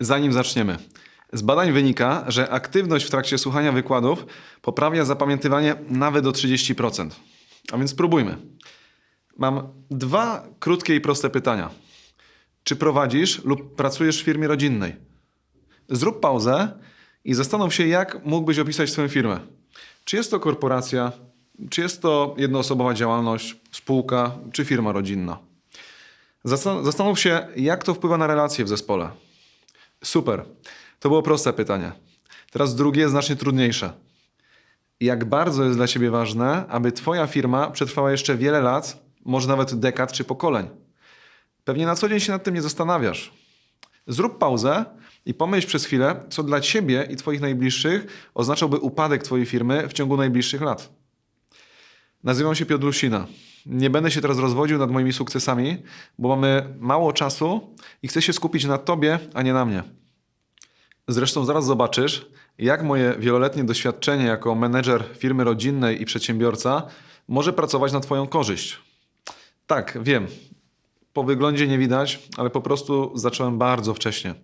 Zanim zaczniemy. Z badań wynika, że aktywność w trakcie słuchania wykładów poprawia zapamiętywanie nawet o 30%. A więc spróbujmy. Mam dwa krótkie i proste pytania. Czy prowadzisz lub pracujesz w firmie rodzinnej? Zrób pauzę i zastanów się, jak mógłbyś opisać swoją firmę. Czy jest to korporacja, czy jest to jednoosobowa działalność, spółka, czy firma rodzinna? Zastan- Zastanów się, jak to wpływa na relacje w zespole. Super. To było proste pytanie. Teraz drugie, znacznie trudniejsze. Jak bardzo jest dla Ciebie ważne, aby Twoja firma przetrwała jeszcze wiele lat, może nawet dekad czy pokoleń? Pewnie na co dzień się nad tym nie zastanawiasz. Zrób pauzę i pomyśl przez chwilę, co dla Ciebie i Twoich najbliższych oznaczałby upadek Twojej firmy w ciągu najbliższych lat. Nazywam się Piotr Lusina. Nie będę się teraz rozwodził nad moimi sukcesami, bo mamy mało czasu i chcę się skupić na Tobie, a nie na mnie. Zresztą zaraz zobaczysz, jak moje wieloletnie doświadczenie jako menedżer firmy rodzinnej i przedsiębiorca może pracować na Twoją korzyść. Tak, wiem. Po wyglądzie nie widać, ale po prostu zacząłem bardzo wcześnie.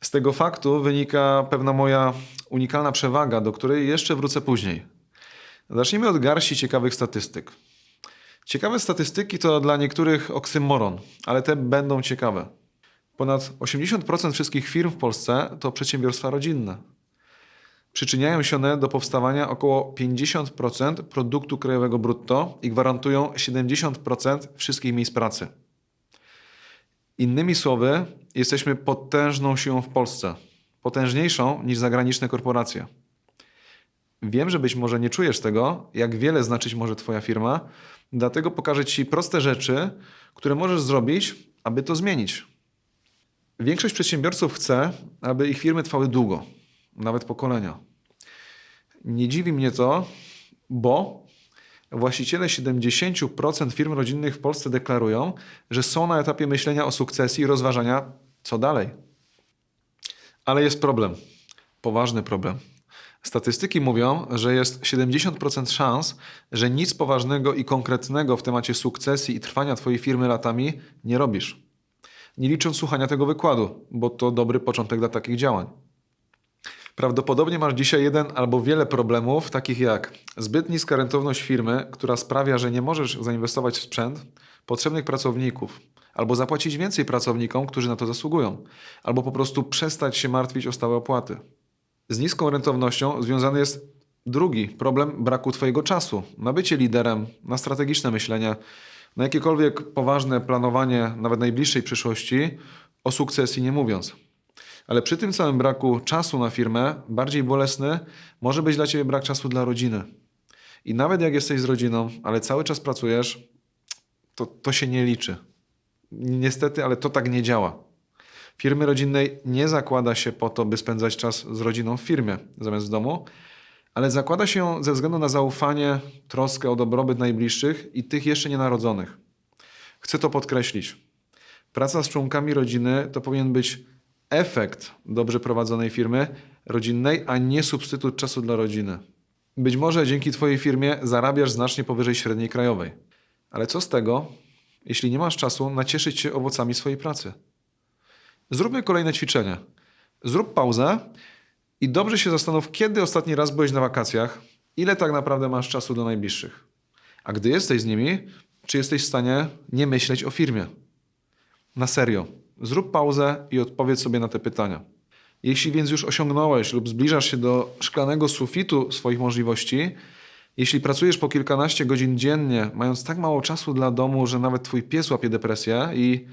Z tego faktu wynika pewna moja unikalna przewaga, do której jeszcze wrócę później. Zacznijmy od garści ciekawych statystyk. Ciekawe statystyki to dla niektórych oksymoron, ale te będą ciekawe. Ponad 80% wszystkich firm w Polsce to przedsiębiorstwa rodzinne. Przyczyniają się one do powstawania około 50% produktu krajowego brutto i gwarantują 70% wszystkich miejsc pracy. Innymi słowy, jesteśmy potężną siłą w Polsce, potężniejszą niż zagraniczne korporacje. Wiem, że być może nie czujesz tego, jak wiele znaczyć może Twoja firma, dlatego pokażę Ci proste rzeczy, które możesz zrobić, aby to zmienić. Większość przedsiębiorców chce, aby ich firmy trwały długo, nawet pokolenia. Nie dziwi mnie to, bo właściciele 70% firm rodzinnych w Polsce deklarują, że są na etapie myślenia o sukcesji i rozważania, co dalej. Ale jest problem. Poważny problem. Statystyki mówią, że jest 70% szans, że nic poważnego i konkretnego w temacie sukcesji i trwania Twojej firmy latami nie robisz. Nie licząc słuchania tego wykładu, bo to dobry początek dla takich działań. Prawdopodobnie masz dzisiaj jeden albo wiele problemów, takich jak zbyt niska rentowność firmy, która sprawia, że nie możesz zainwestować w sprzęt, potrzebnych pracowników, albo zapłacić więcej pracownikom, którzy na to zasługują, albo po prostu przestać się martwić o stałe opłaty. Z niską rentownością związany jest drugi problem braku Twojego czasu na bycie liderem, na strategiczne myślenie, na jakiekolwiek poważne planowanie nawet najbliższej przyszłości, o sukcesji nie mówiąc. Ale przy tym całym braku czasu na firmę, bardziej bolesny może być dla Ciebie brak czasu dla rodziny. I nawet jak jesteś z rodziną, ale cały czas pracujesz, to, to się nie liczy. Niestety, ale to tak nie działa. Firmy rodzinnej nie zakłada się po to, by spędzać czas z rodziną w firmie zamiast w domu, ale zakłada się ze względu na zaufanie, troskę o dobrobyt najbliższych i tych jeszcze nienarodzonych. Chcę to podkreślić. Praca z członkami rodziny to powinien być efekt dobrze prowadzonej firmy rodzinnej, a nie substytut czasu dla rodziny. Być może dzięki Twojej firmie zarabiasz znacznie powyżej średniej krajowej. Ale co z tego, jeśli nie masz czasu nacieszyć się owocami swojej pracy? Zróbmy kolejne ćwiczenie. Zrób pauzę i dobrze się zastanów, kiedy ostatni raz byłeś na wakacjach, ile tak naprawdę masz czasu do najbliższych. A gdy jesteś z nimi, czy jesteś w stanie nie myśleć o firmie? Na serio. Zrób pauzę i odpowiedz sobie na te pytania. Jeśli więc już osiągnąłeś lub zbliżasz się do szklanego sufitu swoich możliwości, jeśli pracujesz po kilkanaście godzin dziennie, mając tak mało czasu dla domu, że nawet twój pies łapie depresję i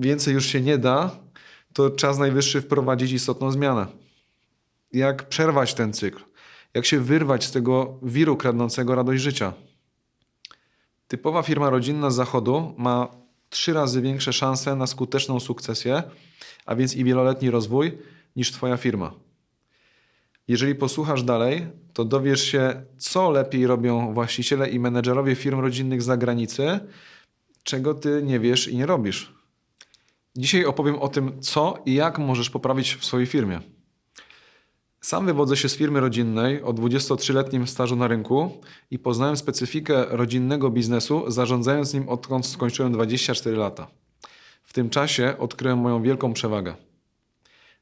więcej już się nie da, to czas najwyższy wprowadzić istotną zmianę. Jak przerwać ten cykl? Jak się wyrwać z tego wiru kradnącego radość życia? Typowa firma rodzinna z zachodu ma trzy razy większe szanse na skuteczną sukcesję, a więc i wieloletni rozwój niż Twoja firma. Jeżeli posłuchasz dalej, to dowiesz się, co lepiej robią właściciele i menedżerowie firm rodzinnych z zagranicy, czego Ty nie wiesz i nie robisz. Dzisiaj opowiem o tym, co i jak możesz poprawić w swojej firmie. Sam wywodzę się z firmy rodzinnej o 23-letnim stażu na rynku i poznałem specyfikę rodzinnego biznesu, zarządzając nim odkąd skończyłem 24 lata. W tym czasie odkryłem moją wielką przewagę.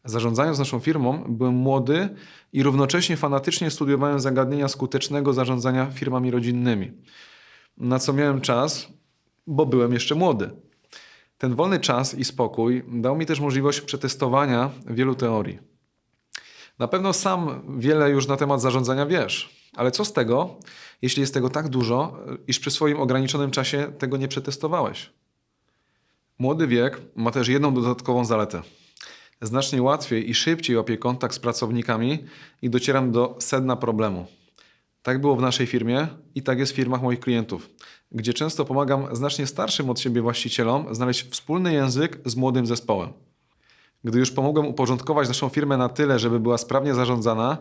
Zarządzając naszą firmą, byłem młody i równocześnie fanatycznie studiowałem zagadnienia skutecznego zarządzania firmami rodzinnymi. Na co miałem czas, bo byłem jeszcze młody. Ten wolny czas i spokój dał mi też możliwość przetestowania wielu teorii. Na pewno sam wiele już na temat zarządzania wiesz, ale co z tego, jeśli jest tego tak dużo, iż przy swoim ograniczonym czasie tego nie przetestowałeś? Młody wiek ma też jedną dodatkową zaletę. Znacznie łatwiej i szybciej łapię kontakt z pracownikami i docieram do sedna problemu. Tak było w naszej firmie i tak jest w firmach moich klientów, gdzie często pomagam znacznie starszym od siebie właścicielom znaleźć wspólny język z młodym zespołem. Gdy już pomogłem uporządkować naszą firmę na tyle, żeby była sprawnie zarządzana,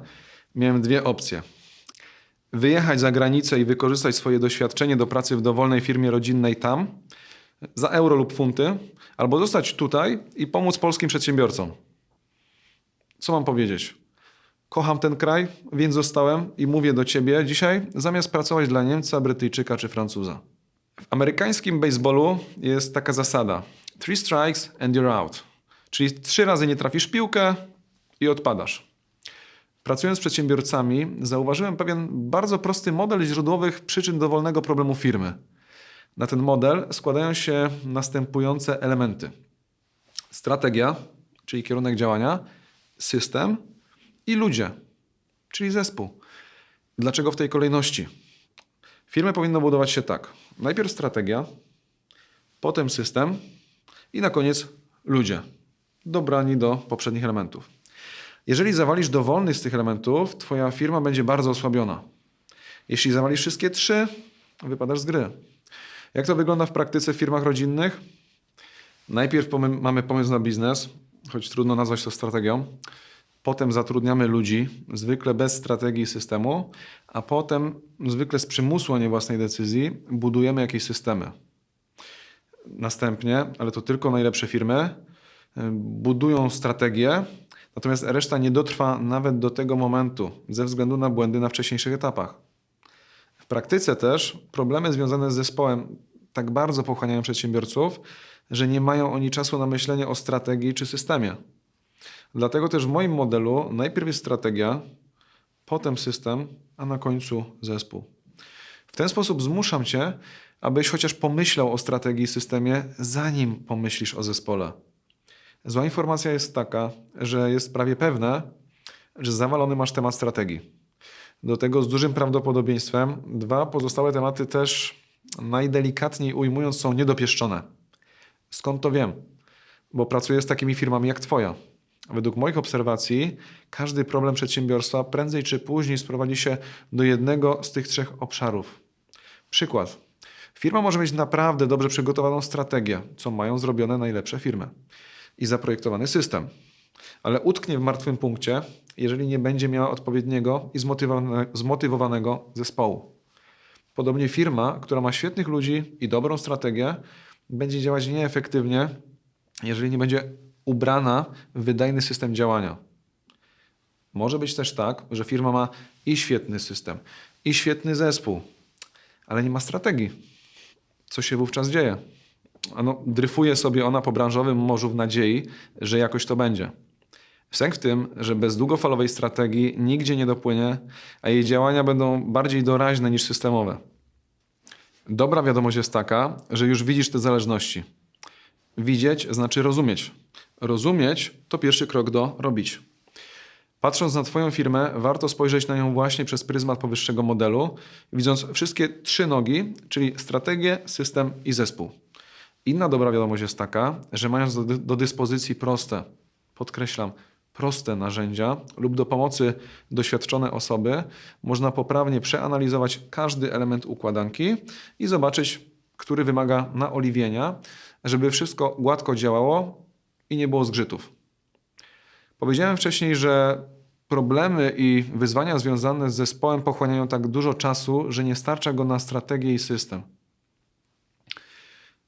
miałem dwie opcje. Wyjechać za granicę i wykorzystać swoje doświadczenie do pracy w dowolnej firmie rodzinnej tam, za euro lub funty, albo zostać tutaj i pomóc polskim przedsiębiorcom. Co mam powiedzieć? Kocham ten kraj, więc zostałem i mówię do ciebie dzisiaj, zamiast pracować dla Niemca, Brytyjczyka czy Francuza. W amerykańskim baseballu jest taka zasada: three strikes and you're out. Czyli trzy razy nie trafisz piłkę i odpadasz. Pracując z przedsiębiorcami, zauważyłem pewien bardzo prosty model źródłowych przyczyn dowolnego problemu firmy. Na ten model składają się następujące elementy: strategia, czyli kierunek działania, system i ludzie, czyli zespół. Dlaczego w tej kolejności? Firmy powinno budować się tak: najpierw strategia, potem system i na koniec ludzie, dobrani do poprzednich elementów. Jeżeli zawalisz dowolny z tych elementów, Twoja firma będzie bardzo osłabiona. Jeśli zawalisz wszystkie trzy, wypadasz z gry. Jak to wygląda w praktyce w firmach rodzinnych? Najpierw mamy pomysł na biznes, choć trudno nazwać to strategią. Potem zatrudniamy ludzi, zwykle bez strategii systemu, a potem, zwykle z przymusu, a nie własnej decyzji, budujemy jakieś systemy. Następnie, ale to tylko najlepsze firmy, budują strategię, natomiast reszta nie dotrwa nawet do tego momentu ze względu na błędy na wcześniejszych etapach. W praktyce też problemy związane z zespołem tak bardzo pochłaniają przedsiębiorców, że nie mają oni czasu na myślenie o strategii czy systemie. Dlatego też w moim modelu najpierw jest strategia, potem system, a na końcu zespół. W ten sposób zmuszam cię, abyś chociaż pomyślał o strategii i systemie, zanim pomyślisz o zespole. Zła informacja jest taka, że jest prawie pewne, że zawalony masz temat strategii. Do tego z dużym prawdopodobieństwem dwa pozostałe tematy też najdelikatniej ujmując są niedopieszczone. Skąd to wiem? Bo pracuję z takimi firmami jak Twoja. Według moich obserwacji każdy problem przedsiębiorstwa prędzej czy później sprowadzi się do jednego z tych trzech obszarów. Przykład. Firma może mieć naprawdę dobrze przygotowaną strategię, co mają zrobione najlepsze firmy, i zaprojektowany system, ale utknie w martwym punkcie, jeżeli nie będzie miała odpowiedniego i zmotywowane- zmotywowanego zespołu. Podobnie firma, która ma świetnych ludzi i dobrą strategię, będzie działać nieefektywnie, jeżeli nie będzie ubrana w wydajny system działania. Może być też tak, że firma ma i świetny system, i świetny zespół, ale nie ma strategii. Co się wówczas dzieje? Ano, dryfuje sobie ona po branżowym morzu w nadziei, że jakoś to będzie. Sęk w tym, że bez długofalowej strategii nigdzie nie dopłynie, a jej działania będą bardziej doraźne niż systemowe. Dobra wiadomość jest taka, że już widzisz te zależności. Widzieć znaczy rozumieć. Rozumieć to pierwszy krok do robić. Patrząc na Twoją firmę, warto spojrzeć na nią właśnie przez pryzmat powyższego modelu, widząc wszystkie trzy nogi, czyli strategię, system i zespół. Inna dobra wiadomość jest taka, że mając do, do dyspozycji proste, podkreślam, proste narzędzia lub do pomocy doświadczone osoby, można poprawnie przeanalizować każdy element układanki i zobaczyć, który wymaga naoliwienia, żeby wszystko gładko działało i nie było zgrzytów. Powiedziałem wcześniej, że problemy i wyzwania związane z zespołem pochłaniają tak dużo czasu, że nie starcza go na strategię i system.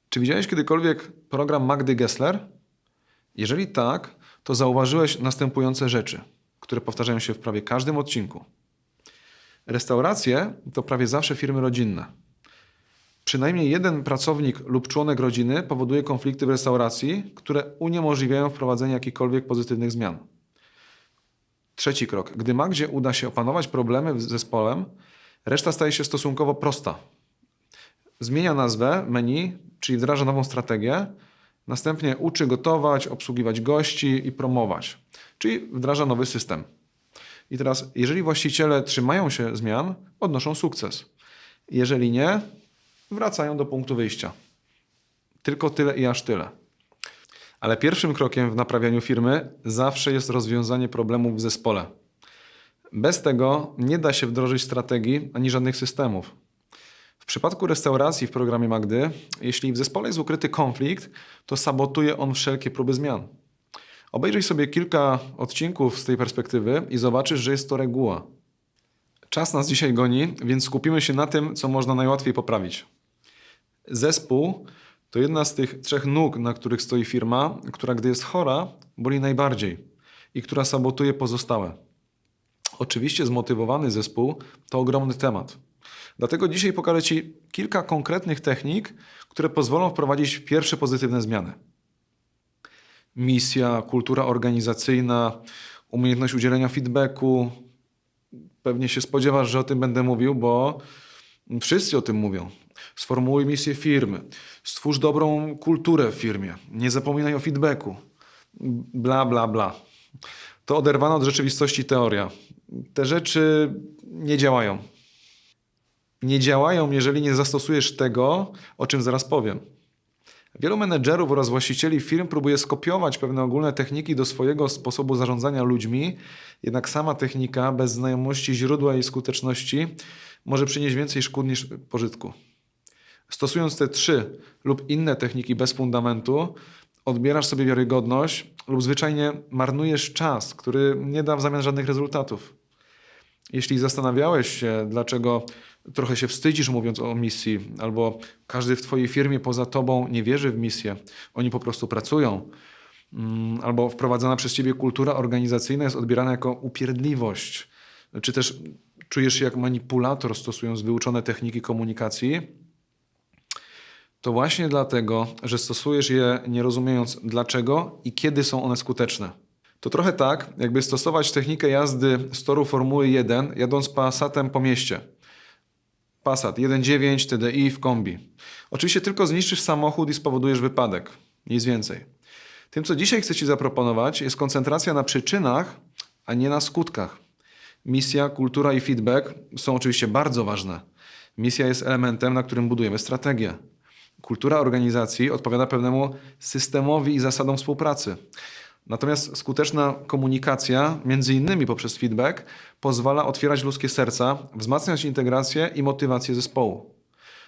Czy widziałeś kiedykolwiek program Magdy Gessler? Jeżeli tak, to zauważyłeś następujące rzeczy, które powtarzają się w prawie każdym odcinku. Restauracje to prawie zawsze firmy rodzinne. Przynajmniej jeden pracownik lub członek rodziny powoduje konflikty w restauracji, które uniemożliwiają wprowadzenie jakichkolwiek pozytywnych zmian. Trzeci krok. Gdy Magdzie uda się opanować problemy z zespołem, reszta staje się stosunkowo prosta. Zmienia nazwę menu, czyli wdraża nową strategię, następnie uczy gotować, obsługiwać gości i promować, czyli wdraża nowy system. I teraz, jeżeli właściciele trzymają się zmian, odnoszą sukces. Jeżeli nie, wracają do punktu wyjścia. Tylko tyle i aż tyle. Ale pierwszym krokiem w naprawianiu firmy zawsze jest rozwiązanie problemów w zespole. Bez tego nie da się wdrożyć strategii ani żadnych systemów. W przypadku restauracji w programie Magdy, jeśli w zespole jest ukryty konflikt, to sabotuje on wszelkie próby zmian. Obejrzyj sobie kilka odcinków z tej perspektywy i zobaczysz, że jest to reguła. Czas nas dzisiaj goni, więc skupimy się na tym, co można najłatwiej poprawić. Zespół to jedna z tych trzech nóg, na których stoi firma, która gdy jest chora, boli najbardziej i która sabotuje pozostałe. Oczywiście zmotywowany zespół to ogromny temat. Dlatego dzisiaj pokażę Ci kilka konkretnych technik, które pozwolą wprowadzić pierwsze pozytywne zmiany. Misja, kultura organizacyjna, umiejętność udzielenia feedbacku. Pewnie się spodziewasz, że o tym będę mówił, bo wszyscy o tym mówią. Sformułuj misję firmy, stwórz dobrą kulturę w firmie, nie zapominaj o feedbacku. Bla, bla, bla. To oderwana od rzeczywistości teoria. Te rzeczy nie działają. Nie działają, jeżeli nie zastosujesz tego, o czym zaraz powiem. Wielu menedżerów oraz właścicieli firm próbuje skopiować pewne ogólne techniki do swojego sposobu zarządzania ludźmi, jednak sama technika bez znajomości źródła jej skuteczności może przynieść więcej szkód niż pożytku. Stosując te trzy lub inne techniki bez fundamentu, odbierasz sobie wiarygodność lub zwyczajnie marnujesz czas, który nie da w zamian żadnych rezultatów. Jeśli zastanawiałeś się, dlaczego trochę się wstydzisz mówiąc o misji, albo każdy w Twojej firmie poza Tobą nie wierzy w misję, oni po prostu pracują, mm, albo wprowadzana przez Ciebie kultura organizacyjna jest odbierana jako upierdliwość, czy też czujesz się jak manipulator stosując wyuczone techniki komunikacji, to właśnie dlatego, że stosujesz je nie rozumiejąc dlaczego i kiedy są one skuteczne. To trochę tak, jakby stosować technikę jazdy z toru Formuły 1, jadąc Passatem po mieście. Passat 1.9 TDI w kombi. Oczywiście tylko zniszczysz samochód i spowodujesz wypadek. Nic więcej. Tym, co dzisiaj chcę Ci zaproponować, jest koncentracja na przyczynach, a nie na skutkach. Misja, kultura i feedback są oczywiście bardzo ważne. Misja jest elementem, na którym budujemy strategię. Kultura organizacji odpowiada pewnemu systemowi i zasadom współpracy. Natomiast skuteczna komunikacja, między innymi poprzez feedback, pozwala otwierać ludzkie serca, wzmacniać integrację i motywację zespołu.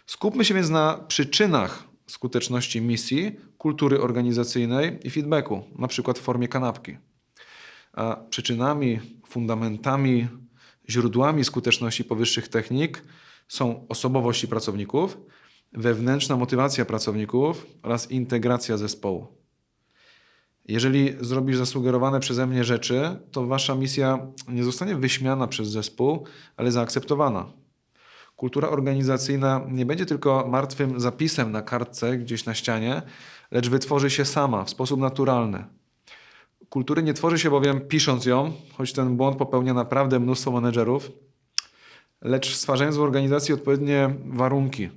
Skupmy się więc na przyczynach skuteczności misji, kultury organizacyjnej i feedbacku, na przykład w formie kanapki. A przyczynami, fundamentami, źródłami skuteczności powyższych technik są osobowości pracowników, wewnętrzna motywacja pracowników oraz integracja zespołu. Jeżeli zrobisz zasugerowane przeze mnie rzeczy, to wasza misja nie zostanie wyśmiana przez zespół, ale zaakceptowana. Kultura organizacyjna nie będzie tylko martwym zapisem na kartce gdzieś na ścianie, lecz wytworzy się sama w sposób naturalny. Kultury nie tworzy się bowiem pisząc ją, choć ten błąd popełnia naprawdę mnóstwo menedżerów, lecz stwarzając w organizacji odpowiednie warunki.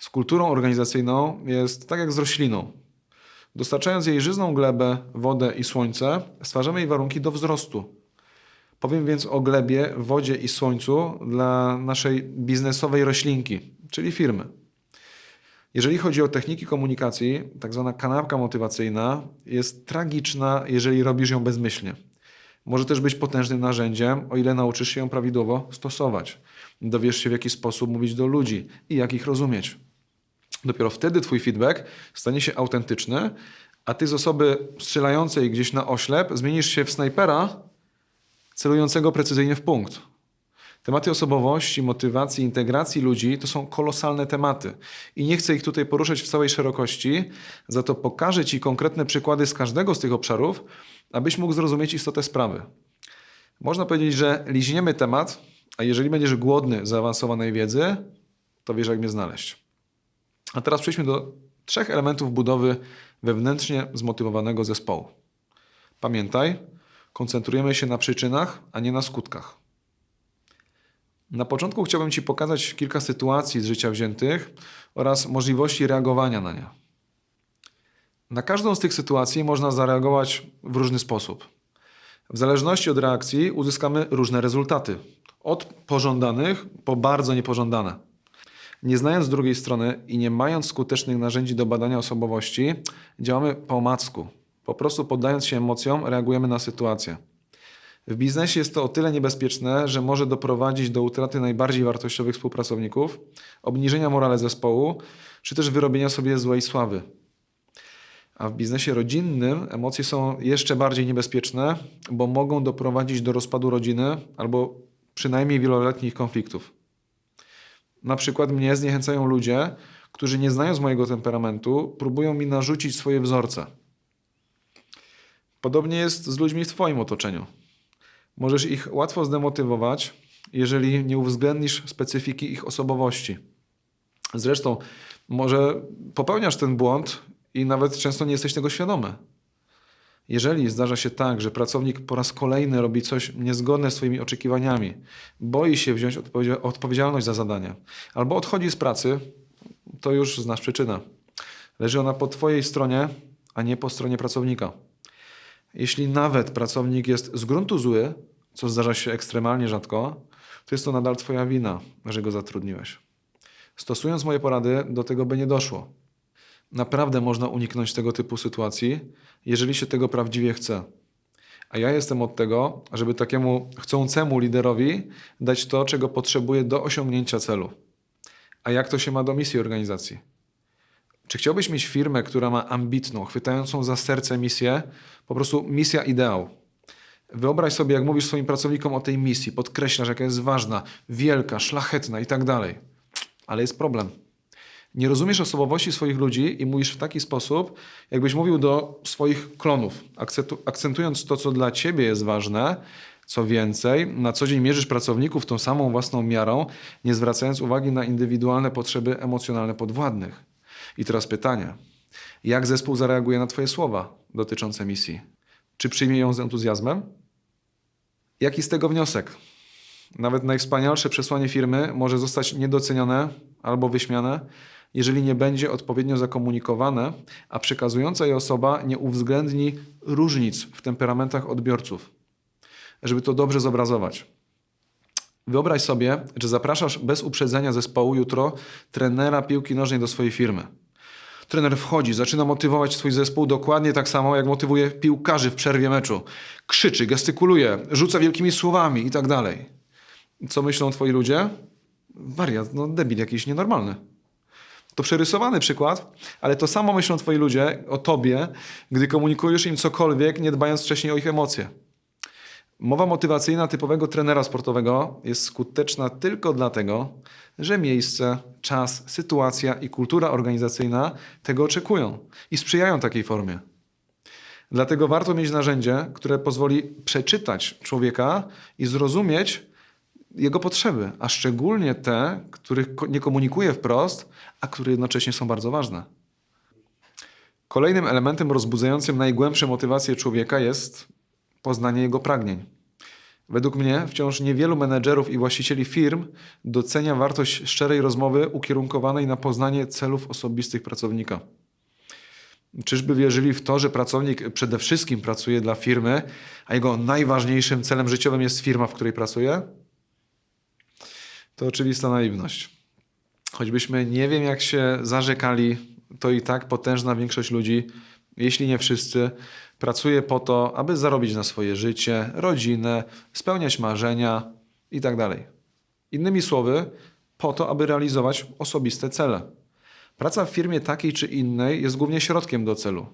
Z kulturą organizacyjną jest tak jak z rośliną. Dostarczając jej żyzną glebę, wodę i słońce, stwarzamy jej warunki do wzrostu. Powiem więc o glebie, wodzie i słońcu dla naszej biznesowej roślinki, czyli firmy. Jeżeli chodzi o techniki komunikacji, tak zwana kanapka motywacyjna jest tragiczna, jeżeli robisz ją bezmyślnie. Może też być potężnym narzędziem, o ile nauczysz się ją prawidłowo stosować. Dowiesz się, w jaki sposób mówić do ludzi i jak ich rozumieć. Dopiero wtedy Twój feedback stanie się autentyczny, a Ty z osoby strzelającej gdzieś na oślep zmienisz się w snajpera celującego precyzyjnie w punkt. Tematy osobowości, motywacji, integracji ludzi to są kolosalne tematy i nie chcę ich tutaj poruszać w całej szerokości, za to pokażę Ci konkretne przykłady z każdego z tych obszarów, abyś mógł zrozumieć istotę sprawy. Można powiedzieć, że liźniemy temat, a jeżeli będziesz głodny zaawansowanej wiedzy, to wiesz jak mnie znaleźć. A teraz przejdźmy do trzech elementów budowy wewnętrznie zmotywowanego zespołu. Pamiętaj, koncentrujemy się na przyczynach, a nie na skutkach. Na początku chciałbym Ci pokazać kilka sytuacji z życia wziętych oraz możliwości reagowania na nie. Na każdą z tych sytuacji można zareagować w różny sposób. W zależności od reakcji uzyskamy różne rezultaty. Od pożądanych po bardzo niepożądane. Nie znając drugiej strony i nie mając skutecznych narzędzi do badania osobowości, działamy po omacku. Po prostu poddając się emocjom, reagujemy na sytuację. W biznesie jest to o tyle niebezpieczne, że może doprowadzić do utraty najbardziej wartościowych współpracowników, obniżenia morale zespołu, czy też wyrobienia sobie złej sławy. A w biznesie rodzinnym emocje są jeszcze bardziej niebezpieczne, bo mogą doprowadzić do rozpadu rodziny albo przynajmniej wieloletnich konfliktów. Na przykład mnie zniechęcają ludzie, którzy nie znając mojego temperamentu, próbują mi narzucić swoje wzorce. Podobnie jest z ludźmi w Twoim otoczeniu. Możesz ich łatwo zdemotywować, jeżeli nie uwzględnisz specyfiki ich osobowości. Zresztą, może popełniasz ten błąd i nawet często nie jesteś tego świadomy. Jeżeli zdarza się tak, że pracownik po raz kolejny robi coś niezgodne z Twoimi oczekiwaniami, boi się wziąć odpowiedzia- odpowiedzialność za zadanie, albo odchodzi z pracy, to już znasz przyczynę. Leży ona po Twojej stronie, a nie po stronie pracownika. Jeśli nawet pracownik jest z gruntu zły, co zdarza się ekstremalnie rzadko, to jest to nadal Twoja wina, że go zatrudniłeś. Stosując moje porady, do tego by nie doszło. Naprawdę można uniknąć tego typu sytuacji, jeżeli się tego prawdziwie chce. A ja jestem od tego, żeby takiemu chcącemu liderowi dać to, czego potrzebuje do osiągnięcia celu. A jak to się ma do misji organizacji? Czy chciałbyś mieć firmę, która ma ambitną, chwytającą za serce misję, po prostu misja ideał? Wyobraź sobie, jak mówisz swoim pracownikom o tej misji, podkreślasz, jaka jest ważna, wielka, szlachetna i tak dalej. Ale jest problem. Nie rozumiesz osobowości swoich ludzi i mówisz w taki sposób, jakbyś mówił do swoich klonów, akcentu- akcentując to, co dla ciebie jest ważne. Co więcej, na co dzień mierzysz pracowników tą samą własną miarą, nie zwracając uwagi na indywidualne potrzeby emocjonalne podwładnych. I teraz pytanie: jak zespół zareaguje na Twoje słowa dotyczące misji? Czy przyjmie ją z entuzjazmem? Jaki z tego wniosek? Nawet najwspanialsze przesłanie firmy może zostać niedocenione albo wyśmiane, jeżeli nie będzie odpowiednio zakomunikowane, a przekazująca je osoba nie uwzględni różnic w temperamentach odbiorców. Żeby to dobrze zobrazować. Wyobraź sobie, że zapraszasz bez uprzedzenia zespołu jutro trenera piłki nożnej do swojej firmy. Trener wchodzi, zaczyna motywować swój zespół dokładnie tak samo, jak motywuje piłkarzy w przerwie meczu. Krzyczy, gestykuluje, rzuca wielkimi słowami i tak dalej. Co myślą twoi ludzie? Wariat, no debil jakiś nienormalny. To przerysowany przykład, ale to samo myślą twoi ludzie o tobie, gdy komunikujesz im cokolwiek, nie dbając wcześniej o ich emocje. Mowa motywacyjna typowego trenera sportowego jest skuteczna tylko dlatego, że miejsce, czas, sytuacja i kultura organizacyjna tego oczekują i sprzyjają takiej formie. Dlatego warto mieć narzędzie, które pozwoli przeczytać człowieka i zrozumieć jego potrzeby, a szczególnie te, których nie komunikuje wprost, a które jednocześnie są bardzo ważne. Kolejnym elementem rozbudzającym najgłębsze motywacje człowieka jest poznanie jego pragnień. Według mnie wciąż niewielu menedżerów i właścicieli firm docenia wartość szczerej rozmowy ukierunkowanej na poznanie celów osobistych pracownika. Czyżby wierzyli w to, że pracownik przede wszystkim pracuje dla firmy, a jego najważniejszym celem życiowym jest firma, w której pracuje? To oczywista naiwność. Choćbyśmy nie wiem jak się zarzekali, to i tak potężna większość ludzi, jeśli nie wszyscy, pracuje po to, aby zarobić na swoje życie, rodzinę, spełniać marzenia itd. Innymi słowy, po to, aby realizować osobiste cele. Praca w firmie takiej czy innej jest głównie środkiem do celu.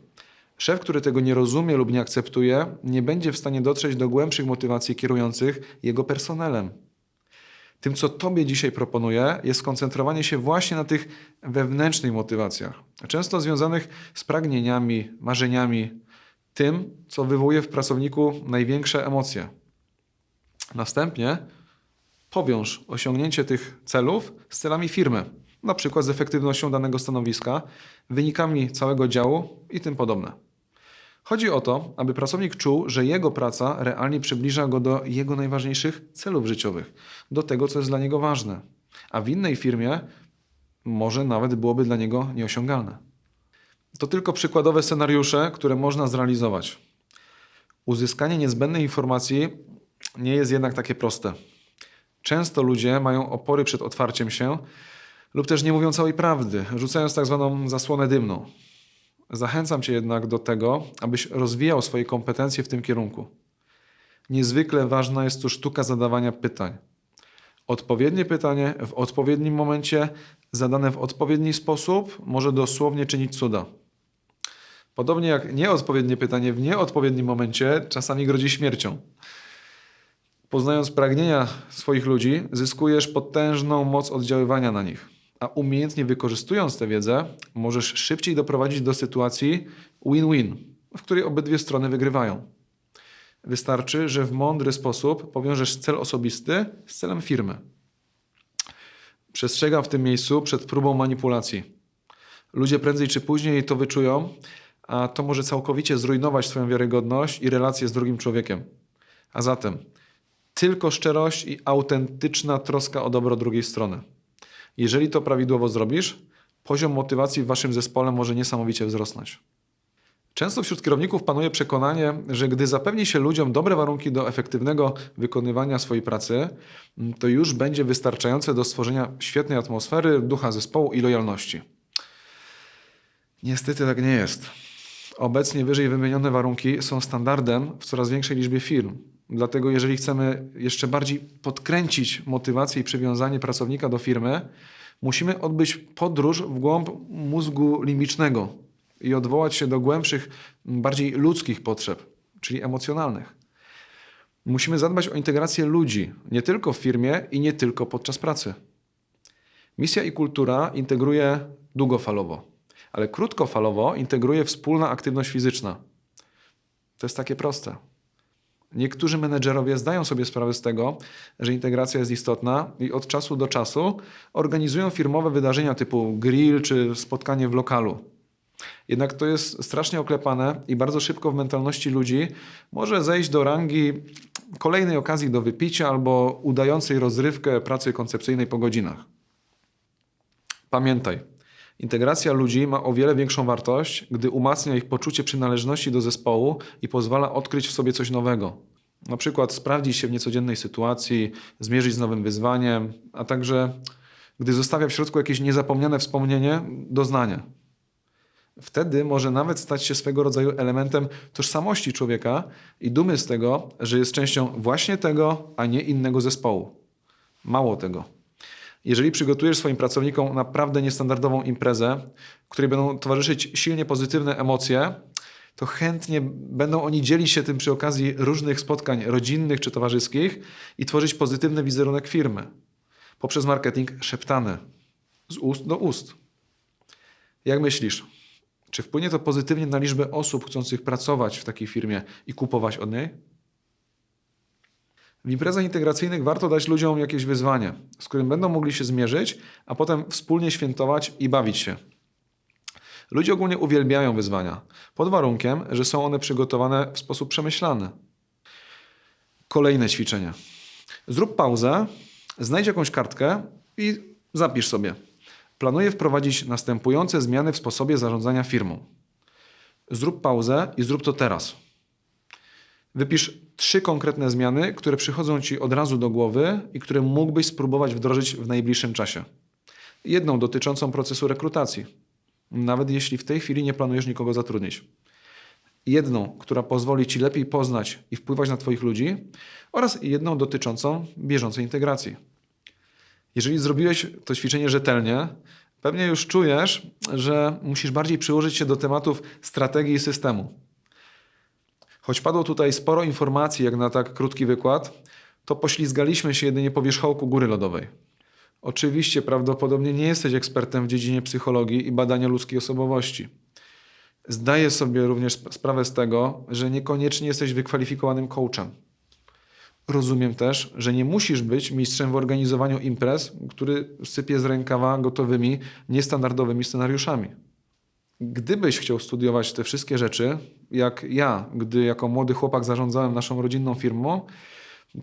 Szef, który tego nie rozumie lub nie akceptuje, nie będzie w stanie dotrzeć do głębszych motywacji kierujących jego personelem. Tym, co Tobie dzisiaj proponuję, jest skoncentrowanie się właśnie na tych wewnętrznych motywacjach, często związanych z pragnieniami, marzeniami, tym, co wywołuje w pracowniku największe emocje. Następnie powiąż osiągnięcie tych celów z celami firmy. na przykład z efektywnością danego stanowiska, wynikami całego działu i tym podobne. Chodzi o to, aby pracownik czuł, że jego praca realnie przybliża go do jego najważniejszych celów życiowych, do tego, co jest dla niego ważne, a w innej firmie może nawet byłoby dla niego nieosiągalne. To tylko przykładowe scenariusze, które można zrealizować. Uzyskanie niezbędnej informacji nie jest jednak takie proste. Często ludzie mają opory przed otwarciem się lub też nie mówią całej prawdy, rzucając tak zwaną zasłonę dymną. Zachęcam Cię jednak do tego, abyś rozwijał swoje kompetencje w tym kierunku. Niezwykle ważna jest tu sztuka zadawania pytań. Odpowiednie pytanie w odpowiednim momencie, zadane w odpowiedni sposób, może dosłownie czynić cuda. Podobnie jak nieodpowiednie pytanie w nieodpowiednim momencie czasami grozi śmiercią. Poznając pragnienia swoich ludzi, zyskujesz potężną moc oddziaływania na nich. A umiejętnie wykorzystując tę wiedzę, możesz szybciej doprowadzić do sytuacji win-win, w której obydwie strony wygrywają. Wystarczy, że w mądry sposób powiążesz cel osobisty z celem firmy. Przestrzegam w tym miejscu przed próbą manipulacji. Ludzie prędzej czy później to wyczują, a to może całkowicie zrujnować swoją wiarygodność i relacje z drugim człowiekiem. A zatem tylko szczerość i autentyczna troska o dobro drugiej strony. Jeżeli to prawidłowo zrobisz, poziom motywacji w waszym zespole może niesamowicie wzrosnąć. Często wśród kierowników panuje przekonanie, że gdy zapewni się ludziom dobre warunki do efektywnego wykonywania swojej pracy, to już będzie wystarczające do stworzenia świetnej atmosfery, ducha zespołu i lojalności. Niestety tak nie jest. Obecnie wyżej wymienione warunki są standardem w coraz większej liczbie firm. Dlatego, jeżeli chcemy jeszcze bardziej podkręcić motywację i przywiązanie pracownika do firmy, musimy odbyć podróż w głąb mózgu limbicznego i odwołać się do głębszych, bardziej ludzkich potrzeb, czyli emocjonalnych. Musimy zadbać o integrację ludzi, nie tylko w firmie i nie tylko podczas pracy. Misja i kultura integruje długofalowo, ale krótkofalowo integruje wspólna aktywność fizyczna. To jest takie proste. Niektórzy menedżerowie zdają sobie sprawę z tego, że integracja jest istotna i od czasu do czasu organizują firmowe wydarzenia typu grill czy spotkanie w lokalu. Jednak to jest strasznie oklepane i bardzo szybko w mentalności ludzi może zejść do rangi kolejnej okazji do wypicia albo udającej rozrywkę pracy koncepcyjnej po godzinach. Pamiętaj, integracja ludzi ma o wiele większą wartość, gdy umacnia ich poczucie przynależności do zespołu i pozwala odkryć w sobie coś nowego. Na przykład sprawdzić się w niecodziennej sytuacji, zmierzyć z nowym wyzwaniem, a także gdy zostawia w środku jakieś niezapomniane wspomnienie, doznanie. Wtedy może nawet stać się swego rodzaju elementem tożsamości człowieka i dumy z tego, że jest częścią właśnie tego, a nie innego zespołu. Mało tego. Jeżeli przygotujesz swoim pracownikom naprawdę niestandardową imprezę, której będą towarzyszyć silnie pozytywne emocje, to chętnie będą oni dzielić się tym przy okazji różnych spotkań rodzinnych czy towarzyskich i tworzyć pozytywny wizerunek firmy poprzez marketing szeptany z ust do ust. Jak myślisz, czy wpłynie to pozytywnie na liczbę osób chcących pracować w takiej firmie i kupować od niej? W imprezach integracyjnych warto dać ludziom jakieś wyzwanie, z którym będą mogli się zmierzyć, a potem wspólnie świętować i bawić się. Ludzie ogólnie uwielbiają wyzwania, pod warunkiem, że są one przygotowane w sposób przemyślany. Kolejne ćwiczenie. Zrób pauzę, znajdź jakąś kartkę i zapisz sobie. Planuję wprowadzić następujące zmiany w sposobie zarządzania firmą. Zrób pauzę i zrób to teraz. Wypisz trzy konkretne zmiany, które przychodzą ci od razu do głowy i które mógłbyś spróbować wdrożyć w najbliższym czasie. Jedną dotyczącą procesu rekrutacji, nawet jeśli w tej chwili nie planujesz nikogo zatrudnić. Jedną, która pozwoli ci lepiej poznać i wpływać na Twoich ludzi, oraz jedną dotyczącą bieżącej integracji. Jeżeli zrobiłeś to ćwiczenie rzetelnie, pewnie już czujesz, że musisz bardziej przyłożyć się do tematów strategii i systemu. Choć padło tutaj sporo informacji, jak na tak krótki wykład, to poślizgaliśmy się jedynie po wierzchołku góry lodowej. Oczywiście prawdopodobnie nie jesteś ekspertem w dziedzinie psychologii i badania ludzkiej osobowości. Zdaję sobie również sprawę z tego, że niekoniecznie jesteś wykwalifikowanym coachem. Rozumiem też, że nie musisz być mistrzem w organizowaniu imprez, który sypie z rękawa gotowymi, niestandardowymi scenariuszami. Gdybyś chciał studiować te wszystkie rzeczy, jak ja, gdy jako młody chłopak zarządzałem naszą rodzinną firmą,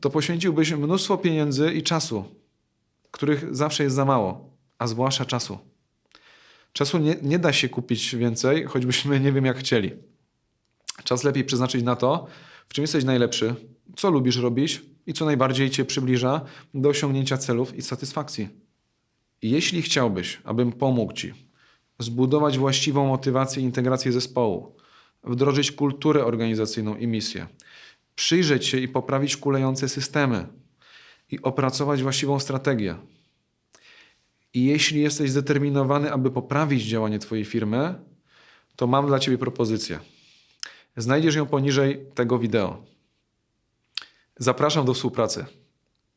to poświęciłbyś mnóstwo pieniędzy i czasu, których zawsze jest za mało, a zwłaszcza czasu. Czasu nie, nie da się kupić więcej, choćbyśmy nie wiem jak chcieli. Czas lepiej przeznaczyć na to, w czym jesteś najlepszy, co lubisz robić i co najbardziej Cię przybliża do osiągnięcia celów i satysfakcji. Jeśli chciałbyś, abym pomógł Ci zbudować właściwą motywację i integrację zespołu, wdrożyć kulturę organizacyjną i misję, przyjrzeć się i poprawić kulejące systemy i opracować właściwą strategię. I jeśli jesteś zdeterminowany, aby poprawić działanie Twojej firmy, to mam dla Ciebie propozycję. Znajdziesz ją poniżej tego wideo. Zapraszam do współpracy.